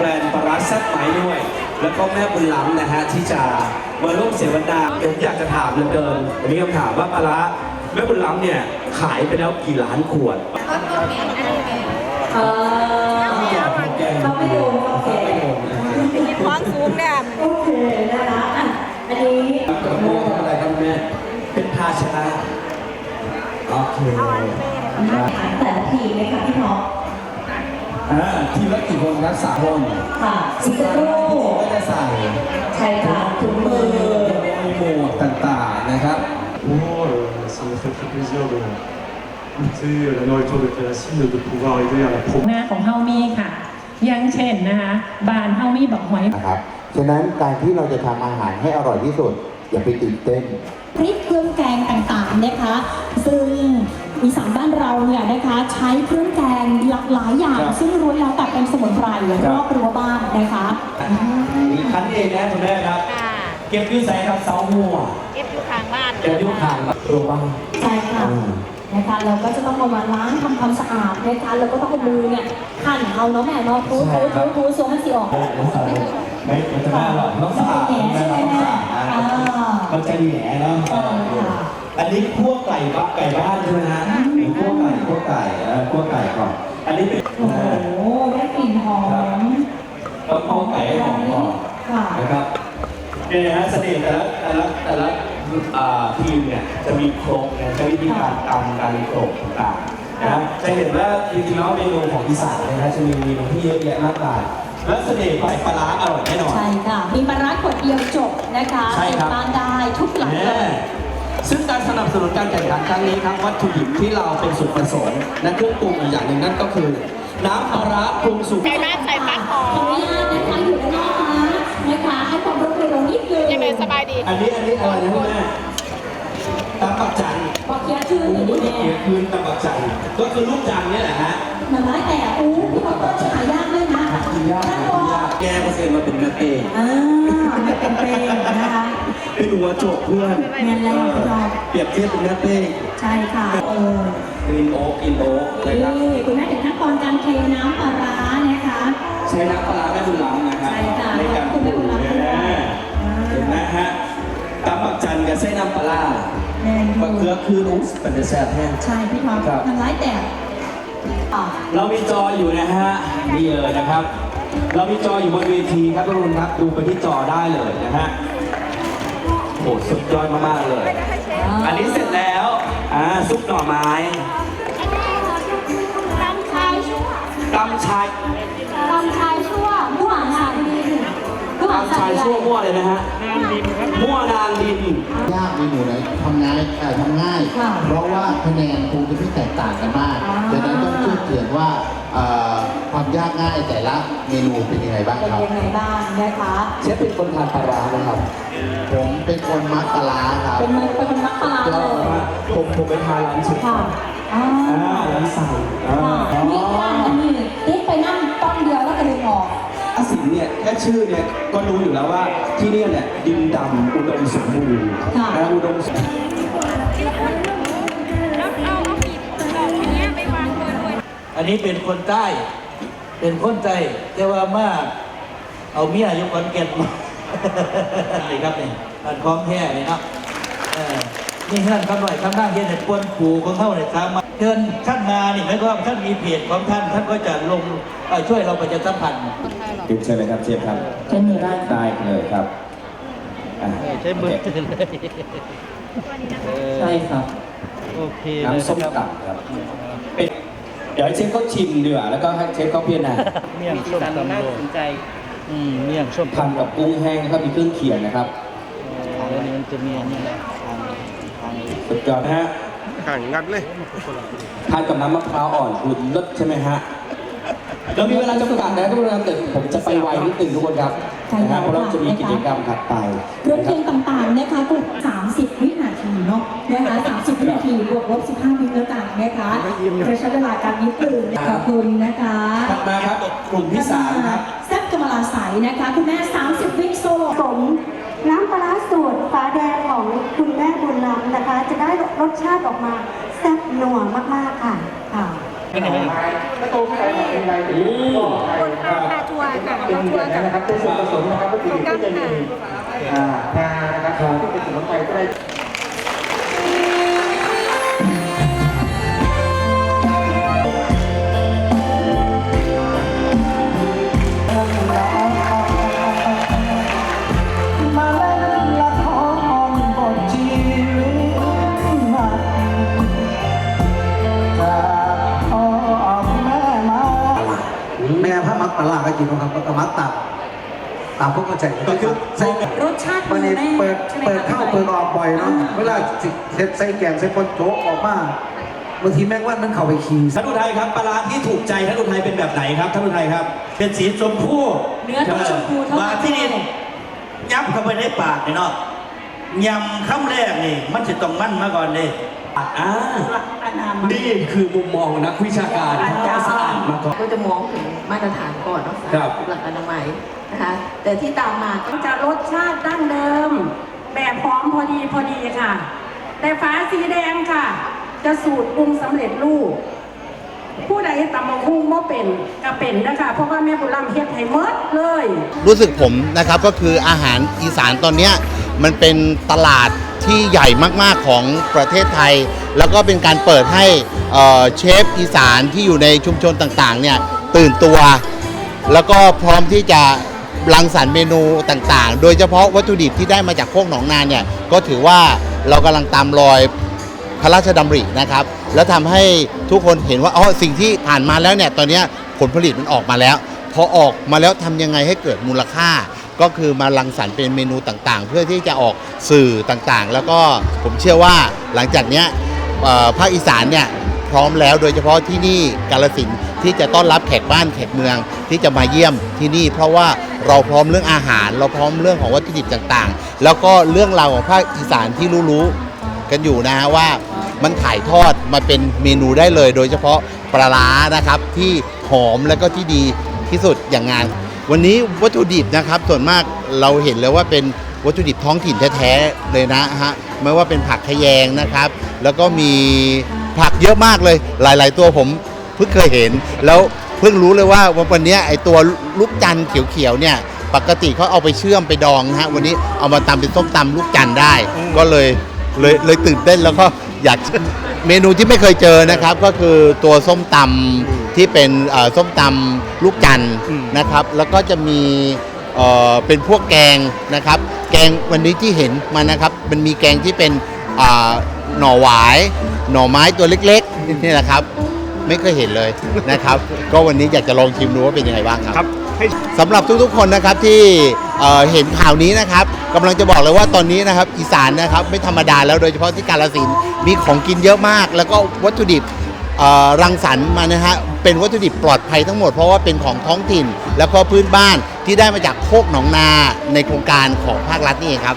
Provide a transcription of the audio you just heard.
แบรนด์ปลาร้าแซ่บไหมด้วย แล้วก็แม่บุญล้ำนะฮะที่จะมาร่วมเสวนาผมอยากจะถามเหลือเกินวันนี้คำถามว่าปลาร้าแม่บุญล้ำเนี่ยขายไปแล้วกี่ล้านขวดเออเขาไม่โดนโอเคความสูงเนี่ยโอเคนะคะอะอันนี้กับโม่ทำอะไรครับแม่ เป็นภาชนะโอเคถามแต่ละทีมเลยค่ะพี่ท็อป อ่าทีมละกี่คนครับสามคนค่ะซิกโก้ก็จะใส่ใช่ค่ะถุงมือมีหมวกต่างๆนะครับ Bon, euh, ça me fait très plaisir de goûter la nourriture de Classine, de pouvoir aider à la pro. หน้าของเฮามีค่ะ อย่างเช่นนะคะบานเฮามีบอกหอย นะครับ ฉะนั้นการที่เราจะทำอาหารให้อร่อยที่สุด อย่าไปตื่นเต้น พริกเครื่องแกงต่างๆนะคะ ซึ่ง อีสานบ้านเราเนี่ยนะคะใช้เครื่องแกงหลากหลายอย่างครับซึ่งล้วนแล้วแต่เป็นสมุนไพรครัรบอบรั้วบ้านนะคะมีคันเองนะคุณแม่ครับค่ะเก็บอยุ่ใส่ครับเสาหัวเก็บอยู่ข้างบ้านเก็บอยุ่ห่างกับตัวบ้านใช่ค่ะอืมนะคะเราก็จะต้องเอามาล้างทำความสะอาดนะคะเราก็ต้องเอามือเนี่ยหั่นเอาเนาะแม่เนาะทูใช่ทูครัทูบทูส่วนมันสีออกไม่มันจะไม่อร่อยต้องสะอาดใช่ไหมต้องสะอาดอ่ามันจะแหน่เนาะใช่ค่ะอั นนี้คั่วไก่บ้าไก่บ้านใช่ไหมฮะคั่วไก่คั่วไก่เออคั่วไก่ก่อน อันนี้เป็นโอ้โหได้กลิ่นหอมเราคั่วไก่ให้หอมก่อนค่ะนะครับเนี่ยนะฮะเสน่ห์แต่ละแต่ละแต่ละอ่าทีมเนี่ยจะมีโครงเนี่ยจะมีวิธีการตำการโขลกต่างๆนะครับจะเห็นว่าจริงๆแล้วเมนูของอีสานเนยนะจะมีเมนูที่เยอะแยะมากมายและเสน่ห์ของปลาร้าอร่อยแน่นอน ใช่ค่ะ มีปลาร้าขวดเดียวจบนะคะใช่ครับติดบ้านได้ทุกหลังเลแน่ย ซึ่งการสนับสนุนการแข่งขันครั้งนี้ครับวัตถุดิบที่เราเป็นส่วนผสมและเครื่องปรุงอีกอย่างหนึ่งนั่นก็คือ น้ำปลาร้าปรุงสุก ใส่บ้านใส่ปักหอขออมนุญาตนะคะอยู่ด้านนอกนะนะคะให้ความร่วมมือเรานิดนึงยังไงสบายดี อันนี้อันนี้อะไรนะคุณแม่ตำปักจันบอกเคียร์ชื่อหน่อยดิเกีแม่ยคืนตำปักจันก็คือลูกจันเนี่ยแหละฮะ หน่อไม้แต่อู้พี่บอกว่าจะหายากด้วยนะ กินยากกินยากแกเปอร์เซ็นต์มาเป็นเนื้อเองอ่าไม่เป็นเปรย์นะคะ เป็นหัวโจกเพื่อนเงินแล้วพี่ดอกเปรียบเทียบเป็นเนื้อเป้งใช่ค่ะเออกรีนโอ๊กกินโอ๊กนะครับนี่คุณแม่ถึงขั้นตอนการเทน้ำปลาร้านะคะ ใช้น้ำปลาร้าแม่บุญล้ำนะครับใช่ค่ะในการปขอบคุณแม่บุญล้ำรุงเนี่ยเห็นไหมฮะตำปักจันกับไส้น้ำปลาร้าแน่นมะเขือคืออุ้งเป็นแซ่บแห้ง ใช่พี่ท็อปครับน้ำลายแตกอะเรามีจออยู่นะฮะนี่เลยนะครับ เรามีจออยู่บนเวทีครับทุกคนครับดูไปที่จอได้เลยนะฮะโอ้สุดยอดมากๆเลย อันนี้เสร็จแล้วอ่าซุปหน่อไม้ตำชายชั่วตำชายตำชายชั่วมั่วงานดินมั่วตำชายชั่วมั่วเลยนะฮะมั่วนางดินยากมีหนูไหนทำง่ายเอ่อทำง่าย เพราะว่าคะแนนคงจะไม่แตกต่างกันมากดังนั้นต้องเชื่อเถือนว่าเอ่อ ความยากง่ายแต่ละเมนูเป็นยังไงบ้างเป็นครับยังไงบ้างนะคะ เชฟเป็นคนทานปลาร้านะครับผมเป็นคนมักปลาร้าครับเป็นมันเป็นคนมักปลาร้าก็เลยว่าผมผมไปทานร้านสุดค่ะอ่าอ่าร้านสั่งอ่าค่ะนี่ร้านอันนี้ติ๊กไปนั่งต้นเดียวแล้วก็ดึงออกอาสินเนี่ยแค่ชื่อเนี่ยก็รู้อยู่แล้วว่าที่เนี่ยเนี่ยดินดำอุดมสมบูรณ์ค่ะนะอุดมสมแล้วเอาเอาปีกดอกเนี้ยไปวางตัวด้วยอันนี้เป็นคนใต้ เป็นคนใต้แต่ว่ามาเอาเมียอยู่ขอนแก่นมานี่ครับนี่อันของแท้นี่เนาะเออนี่เฮือนคำหน่อยคำนั่งเฮ็ดในปวนผูของเขาเนี่ยตามมาเชิญท่านมานี่หมายความว่าท่านมีเพจของท่านท่านก็จะลงเอ่อช่วยเราประชาสัมพันธ์ใช่ไหมครับเชฟครับใช้มือได้ได้เลยครับอะใช้มือเลยใช่ครับโอเคน้ำส้มตำครับเป็น เดี๋ยวให้เชฟเขาชิมดีกว่าแล้วก็ให้เชฟเขาพิจารณาเมี่ยงส้มตำโลสนใจ อืมเมี่ยงส้มทำกับกุ้งแห้งแล้วก็มีเครื่องเคียงนะครับแล้วมันจะมีอันนี้นะสุดยอดนะฮะห่างงัดเลย ทานกับน้ำมะพร้าวอ่อนคุณรสใช่ไหมฮะเรามีเวลาจำกัดนะทุกคนครับแต่ผมจะไปไวนิดนึงทุกคนครับ ใช่นะแล้ฮะวเพราะเราค่ะจะมีกิจกรรมถัดไปเครื่องนะคเคีรับ ยงต่างๆนะคะกลุ่ม30 วินาทีเนาะนะคะ30 วินาทีบวกลบ 15 วิแล้วกันนะคะจะใช้เวลาการนิดนึงขอบคุณนะคะ ถัดมาครับกลุ่มที่สามครับ แซ่บกำมะลาใสนะคะ คุณแม่ 30 วิโซโลผสมน้ำปลาร้าสูตรฟ้าแดงของคุณแม่บุญล้ำนะคะ จะได้รสชาติออกมาแซ่บนัวมากๆค่ะค่ะ เป็นยังไงคนพาพาทัวร์ค่ะพาทัวร์กับนะครงการค่เป็นสมา ม่พระมักปลาร้าก็กินนะครับก็มักตับตามพวกเข้าใจก็คือใส่รสชาติวันนี้แม่เปิดใช่ไหมเปิดคะเข้าเปิดออกบ่อยเนาะเวลาสิเฮ็ดใส่แกงใส่คนโจ๊กออกมาบางทีแม่งวันมันเข้าไปขี่ท่านอุทัยครับปลาร้าที่ถูกใจท่านอุทัยเป็นแบบไหนครับท่านอุทัยครับ เป็นสีชมพูเนื้อต้องชมพูเท่ามานั้นที่นี่ยับเข้าไปในปากนี่เนาะยำคำแรกนี่มันจะต้องมั่นมาก่อนเลยอ่านี่คือมุมมองนักวิชาการที่สะอาด มาก่อน ก็จะมองถึงมาตรฐานก่อนรักษาครับหลักอนามัยนะคะแต่ที่ตามมาก็ จะรสชาติดั้งเดิม แบบพร้อมพอดีพอดีค่ะ แต่ฟ้าสีแดงค่ะ จะสูตรปรุงสำเร็จรูป ผู้ใดตำมะคุ้งบ่เป็นก็เป็นนะคะ เพราะว่าแม่บุญรำเฮ็ดให้เมดเลย รู้สึกผมนะครับก็คืออาหารอีสานตอนเนี้ยมันเป็นตลาดที่ใหญ่มากๆของประเทศไทย แล้วก็เป็นการเปิดให้เชฟอีสานที่อยู่ในชุมชนต่างๆเนี่ยตื่นตัว แล้วก็พร้อมที่จะรังสรรค์เมนูต่างๆ โดยเฉพาะวัตถุดิบที่ได้มาจากโคกหนองนาเนี่ยก็ถือว่าเรากำลังตามรอยพระราชดำรินะครับ แล้วทำให้ทุกคนเห็นว่าอ๋อสิ่งที่ผ่านมาแล้วเนี่ยตอนนี้ผลผลิตมันออกมาแล้ว พอออกมาแล้วทำยังไงให้เกิดมูลค่า ก็คือมารังสรรค์เป็นเมนูต่างๆ เพื่อที่จะออกสื่อต่างๆ แล้วก็ผมเชื่อว่าหลังจากเนี้ย ภาคอีสานเนี่ยพร้อมแล้วโดยเฉพาะที่นี่กาลสินที่จะต้อนรับแขกบ้านแขกเมืองที่จะมาเยี่ยมที่นี่ เพราะว่าเราพร้อมเรื่องอาหาร เราพร้อมเรื่องของวัตถุดิบต่างๆ แล้วก็เรื่องราวของภาคอีสานที่รู้ๆกันอยู่นะฮะว่ามันถ่ายทอดมาเป็นเมนูได้เลย โดยเฉพาะปลาร้านะครับที่หอมแล้วก็ที่ดีที่สุดอย่างงาน วันนี้วัตถุดิบนะครับส่วนมากเราเห็นเลยว่าเป็น วัตถุดิบท้องถิ่นแท้ๆเลยนะฮะไม่ว่าเป็นผักขยงนะครับ แล้วก็มีผักเยอะมากเลย หลายๆ ตัวผมเพิ่งเคยเห็น แล้วเพิ่งรู้เลยว่าวันเนี้ยไอตัวลูกจันทร์เขียวๆเนี่ยปกติเขาเอาไปเชื่อมไปดองนะฮะวันนี้เอามาตำเป็นส้มตำลูกจันทร์ได้ ก็เลยเลยเลยตื่นเต้นแล้วก็อยากเมนูที่ไม่เคยเจอนะครับ ก็คือตัวส้มตำที่เป็นเอ่อส้มตำลูกจันทร์นะครับ แล้วก็จะมี เอ่อเป็นพวกแกงนะครับ แกงวันนี้ที่เห็นมานะครับ มันมีแกงที่เป็นอ่าหน่อหวาย หน่อไม้ตัวเล็กๆนี่แหละครับ ไม่เคยเห็นเลยนะครับ ก็วันนี้อยากจะลองชิมดูว่าเป็นยังไงบ้างครับสำหรับทุกๆคนนะครับที่เอ่อเห็นข่าวนี้นะครับกำลังจะบอกเลยว่าตอนนี้นะครับอีสานนะครับไม่ธรรมดาแล้วโดยเฉพาะที่กาลสินธุ์มีของกินเยอะมาก แล้วก็วัตถุดิบเอ่อ รังสรรค์มานะฮะเป็นวัตถุดิบปลอดภัยทั้งหมดเพราะว่าเป็นของท้องถิ่น แล้วก็พื้นบ้านที่ได้มาจากโคกหนองนาในโครงการของภาครัฐนี่เองครับ